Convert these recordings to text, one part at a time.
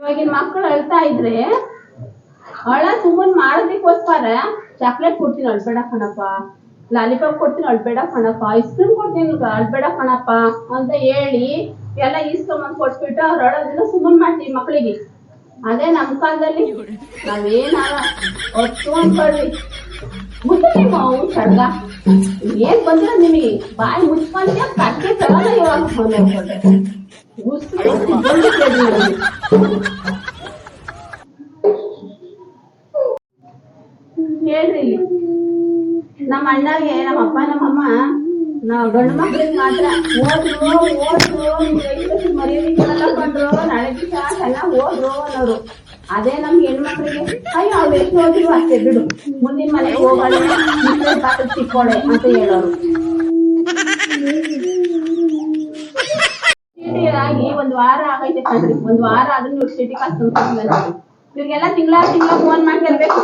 ಇವಾಗಿನ ಮಕ್ಕಳು ಅಳ್ತಾ ಇದ್ರೆ, ಅಳ ಸುಮ್ಮನ್ ಮಾಡೋದಕ್ಕೋಸ್ಕರ ಚಾಕ್ಲೇಟ್ ಕೊಡ್ತೀನಿ ಅಳ್ಬೇಡ ಕಣಪ್ಪ. ಲಾಲಿಪಾಪ್ ಕೊಡ್ತೀನಿ ಅಳ್ಬೇಡ ಕಣಪ್ಪ. ಐಸ್ ಕ್ರೀಮ್ ಕೊಡ್ತೀನಿ ಅಳ್ಬೇಡ ಕಣಪ್ಪ. ಅಂತ ಹೇಳಿ ಎಲ್ಲ ಈಸ್ಕೊಂಬಂದು ಕೊಟ್ಬಿಟ್ಟು ಅವ್ರು ಅಳೋದನ್ನ ಸುಮ್ಮನ್ ಮಾಡ್ತೀವಿ ಮಕ್ಕಳಿಗೆ ಅದೇ ನಮ್ ಕಾಲದಲ್ಲಿ ನಾವೇನಾರ ಒಟ್ಟು ಅನ್ಕೊಳ್ವಿ ಮುಚ್ಚಿ ಮಾವು ಸಡ್ಗ ಏನ್ ಬಂದ್ರೆ ನಿಮಗೆ? ಬಾಯಿ ಮುಚ್ಕೊಂಡ್ರೆ ಕಟ್ಟಿ ತಗೊಳ್ಳ ಇವಾಗ ಹೇಳ್ರಿ. ಇಲ್ಲಿ ನಮ್ಮ ಅಣ್ಣಗೆ ನಮ್ಮ ಅಪ್ಪ ನಮ್ಮಮ್ಮ ನಾವು ಗಂಡು ಮಕ್ಳಿಗೆ ಮಾತ್ರ ಓದ್ರು ಓದ್ರು ಮರ್ಯಾದೆ ಕಂಡ್ರು ನಾಳೆ ದಿವಸ ಚೆನ್ನಾಗಿ ಓದ್ರು ಅನ್ನೋರು. ಅದೇ ನಮ್ಗೆ ಹೆಣ್ಮಕ್ಳಿಗೆ ಅಯ್ಯೋ ಅವ್ರು ಎಷ್ಟು ಓದಿದ್ರು ಅಷ್ಟೇ ಬಿಡು. ಮುಂದಿನ ಮನೆಗೆ ಹೋಗೋಣ ಪಾತ್ರ ಸಿಕ್ಕೋಳೆ ಅಂತ ಹೇಳೋರು ಚೀಟಿ ಆಗಿ ಒಂದ್ ವಾರ ಆಗೈತೆ ಕಣ್ರಿ. ಒಂದ್ ವಾರ ಆದ್ರೂ ಸಿಟಿ ಚೀಟಿ ಕಾಸ್ ತಂದ್ಕೊಟ್ಟಿಲ್ಲ ಇವ್ರಿಗೆಲ್ಲ ತಿಂಗಳ ತಿಂಗಳ ಫೋನ್ ಹೇಳ್ಬೇಕು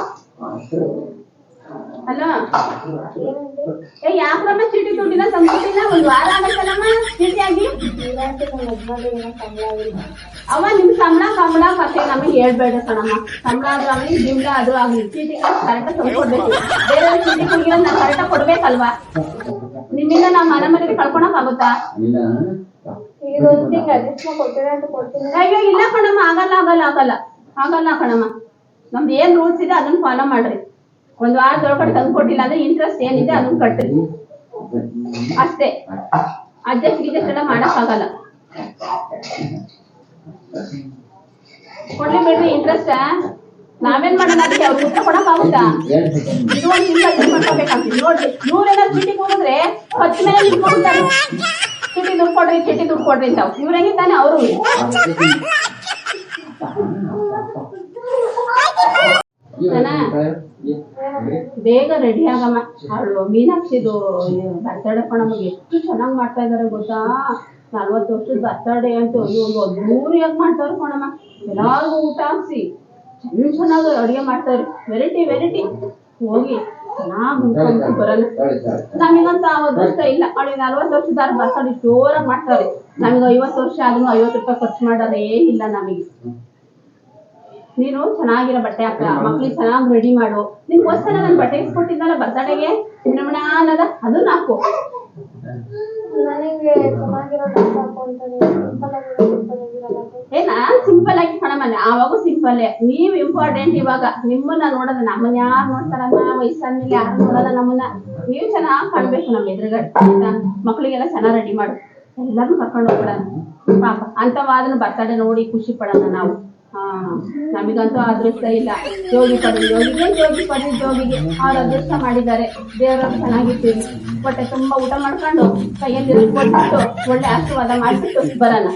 ಹಲೋ ಏ ಯಾಕ್ರಮ್ಮ ಚೀಟಿ ದುಡ್ಡಿನ ತಂದ್ಕೊಟ್ಟಿಲ್ಲ? ಒಂದ್ ವಾರ ಆಗೈತಲ್ಲಮ್ಮ ಚೀಟಿ ಆಗಿ? ಅವ ನಿಮ್ ಸಂಬಳ ಕಂಬಳ ಕತೆ ನಮಗೆ ಹೇಳ್ಬೇಡ ಕಣಮ್ಮ. ಸಂಬಳ ಅದು ಆಗ್ಲಿ ದಿಂಡ ಅದು ಆಗ್ಲಿ. ಚೀಟಿ ಕರೆಕ್ಟ್ ತಂದ್ಕೊಡ್ಬೇಕು ಬೇರೆ ಚೀಟಿ ಕೊಟ್ಟಿರೋ ನಾ ಕರೆಕ್ಟ್ ಕೊಡ್ಬೇಕಲ್ವಾ? ನಿಮ್ಮಿಂದ ನಾವ್ ಮನೆ ಮನೆಗೆ ಕಳ್ಕೊಳಕ್ ಆಗುತ್ತಾ? ಇಲ್ಲ ಕಣಮ್ಮ, ಆಗಲ್ಲ ಆಗಲ್ಲ ಆಗಲ್ಲ. ಆಗಲ್ಲ ಕಣಮ್ಮ. ನಮ್ದು ಏನ್ ರೂಲ್ಸ್ ಇದೆ ಅದನ್ನ ಫಾಲೋ ಮಾಡ್ರಿ. ಒಂದ್ ವಾರದೊಳಗಡೆ ತಂದು ಕೊಟ್ಟಿಲ್ಲ ಅಂದ್ರೆ ಇಂಟ್ರೆಸ್ಟ್ ಏನಿದೆ ಅದನ್ನ ಕಟ್ಟ್ರಿ ಅಷ್ಟೇ. ಅಡ್ಜಸ್ಟ್ ಗಿಜಸ್ಟ್ ಎಲ್ಲ ಮಾಡಕ್ ಆಗಲ್ಲ. ಕೊಡ್ಲಿ ಬಿಡ್ರಿ ಇಂಟ್ರೆಸ್ಟ್ ನಾವೇನ್ ಮಾಡೋಣ ಅದಕ್ಕೆ? ಅವ್ರಿಗೆ ಉತ್ತರ ಕೊಡಕ್ ಆಗುತ್ತಾ? ಇದು ಮಾಡ್ಕೋಬೇಕಾಗ್ತದೆ. ನೋಡ್ರಿ ಇವ್ರೇನಾದ್ರು ಚೀಟಿಗೆ ಹೋಗಿದ್ರೆ ಹತ್ತು ಮೇಲೆ ನಿಂತ್ಕೊಂಡ್ಬಿಡ್ತಾರೆ ಚೀಟಿ ದುಡ್ಡು ಕೊಡ್ರಿ ಚೀಟಿ ದುಡ್ಡು ಕೊಡ್ರಿ ಅಂತ. ಇವ್ರ ಹೆಂಗಿದ್ದಾನೆ? ಅವರು. ಬೇಗ ರೆಡಿ ಆಗಮ್ಮ. ಅವಳು ಮೀನಾಕ್ಷಿದು ಬರ್ತಡೇ ನಮಗೆ ಎಷ್ಟು ಚೆನ್ನಾಗಿ ಮಾಡ್ತಾ ಇದಾರೆ ಗೊತ್ತಾ? ನಲ್ವತ್ತು ವರ್ಷದ ಬರ್ತಡೇ ಅಂತ ಒಂದು ಮೂರು ಯಾಕೆ ಮಾಡ್ತಾರ ಕಣಮ್ಮ. ಎಲ್ಲಾರ್ಗು ಊಟ ಹಾಕ್ಸಿ. ಚೆನ್ನ ಚೆನ್ನಾಗಿ ಅಡುಗೆ ಮಾಡ್ತಾರೆ ವೆರೈಟಿ ವೆರೈಟಿ ಹೋಗಿ. ಚೆನ್ನಾಗಿ ಉಂಟು ಬರಲ್ಲ. ನಮಗಂತ ಆ ಅದೃಷ್ಟ ಇಲ್ಲ. ಅವಳಿಗೆ ನಲ್ವತ್ತು ವರ್ಷದಾರ ಬರ್ತಡೇ ಜೋರಾಗಿ ಮಾಡ್ತಾರೆ ನಮಗೆ ಐವತ್ತು ವರ್ಷ ಆದ್ರೂ ಐವತ್ತು ರೂಪಾಯಿ ಖರ್ಚು ಮಾಡೋದೇ ಇಲ್ಲ ನಮಗೆ. ನೀನು ಚೆನ್ನಾಗಿರೋ ಬಟ್ಟೆ ಹಾಕ. ಮಕ್ಳಿಗೆ ಚೆನ್ನಾಗಿ ರೆಡಿ ಮಾಡು. ನಿನ್ಗೋಸ್ಕರ ನಾನು ಬಟ್ಟೆ ಇಸ್ಕೊಟ್ಟಿದ್ದಲ್ಲ ಬರ್ತಡೆಗೆ? ನಮಣ ಅನ್ನದ ಅದನ್ನ ಹಾಕು. ಏ ನಾನ್ ಸಿಂಪಲ್ ಆಗಿ ಕಣಮನೆ ಆವಾಗೂ ಸಿಂಪಲ್ ನೀವ್ ಇಂಪಾರ್ಟೆಂಟ್ ಇವಾಗ. ನಿಮ್ಮನ್ನ ನೋಡೋದ ನಮ್ಮನ್ನ ಯಾರು ನೋಡ್ತಾರಮ್ಮ ವಯಸ್ಸಾದ್ಮೇಲೆ ಯಾರು ನೋಡಲ್ಲ ನಮ್ಮನ್ನ? ನೀವ್ ಚೆನ್ನಾಗಿ ಕಾಣ್ಬೇಕು ನಮ್ಮ ಎದುರುಗಡೆ. ಮಕ್ಳಿಗೆಲ್ಲ ಚೆನ್ನಾಗಿ ರೆಡಿ ಮಾಡು. ಎಲ್ಲಾರು ಕರ್ಕೊಂಡು ಹೋಗ್ಬಿಡೋಣ ಪಾಪ. ಅಂತವಾದನ ಬರ್ತಡೆ ನೋಡಿ ಖುಷಿ ಪಡೋಣ ನಾವು. ಹಾ. ನಮಗಂತೂ ಅದೃಷ್ಟ ಇಲ್ಲ. ಜೋಗಿ ಪಡಿ ಜೋಗಿಗೆ ಜೋಗಿ ಪಡಿ ಜೋಗಿಗೆ. ಅವ್ರ ಅದೃಷ್ಟ ಮಾಡಿದ್ದಾರೆ. ದೇವ್ರವ್ರು ಚೆನ್ನಾಗಿರ್ತೀವಿ. ಹೊಟ್ಟೆ ತುಂಬಾ ಊಟ ಮಾಡ್ಕೊಂಡು ಕೈಯಲ್ಲಿ ಕೊಟ್ಬಿಟ್ಟು ಒಳ್ಳೆ ಆಶೀರ್ವಾದ ಮಾಡಿಬಿಟ್ಟು ಬರೋಣ.